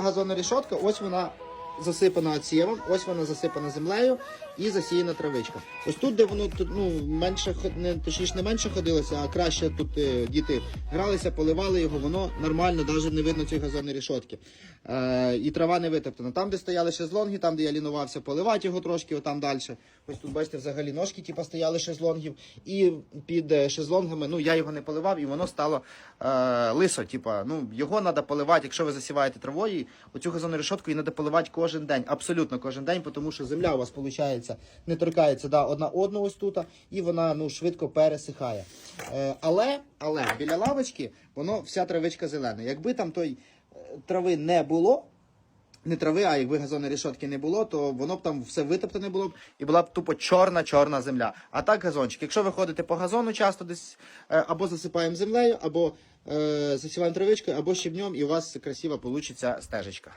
газонна рішотка, ось вона засипана оцєвом, ось вона засипана землею і засіяна травичка. Ось тут, де воно ну, менше не, точніше не менше ходилося, а краще тут е, діти гралися, поливали його, воно нормально, навіть не видно цієї газонної рішотки. Е, і трава не витоптана. Там, де стояли шезлонги, там, де я лінувався, поливати його трошки, отам далі. Ось тут, бачите, взагалі ножки, типу, стояли шезлонгів. І під е, шезлонгами, ну я його не поливав, і воно стало е, лисо. Типа, ну його треба поливати, якщо ви засіваєте травою, оцю газонну решетку її треба поливати кожен день, абсолютно кожен день, тому що земля у вас виходить, не торкається да, одна одного ось тут, і вона ну, швидко пересихає. Е, але, але біля лавочки воно вся травичка зелена. Якби там той е, трави не було. Не трави, а якби газонної решетки не було, то воно б там все витоптане було б і була б тупо чорна-чорна земля. А так газончик. Якщо ви ходите по газону, часто десь е, або засипаємо землею, або е, засіваємо травичкою, або щебнем, і у вас красива получиться стежечка.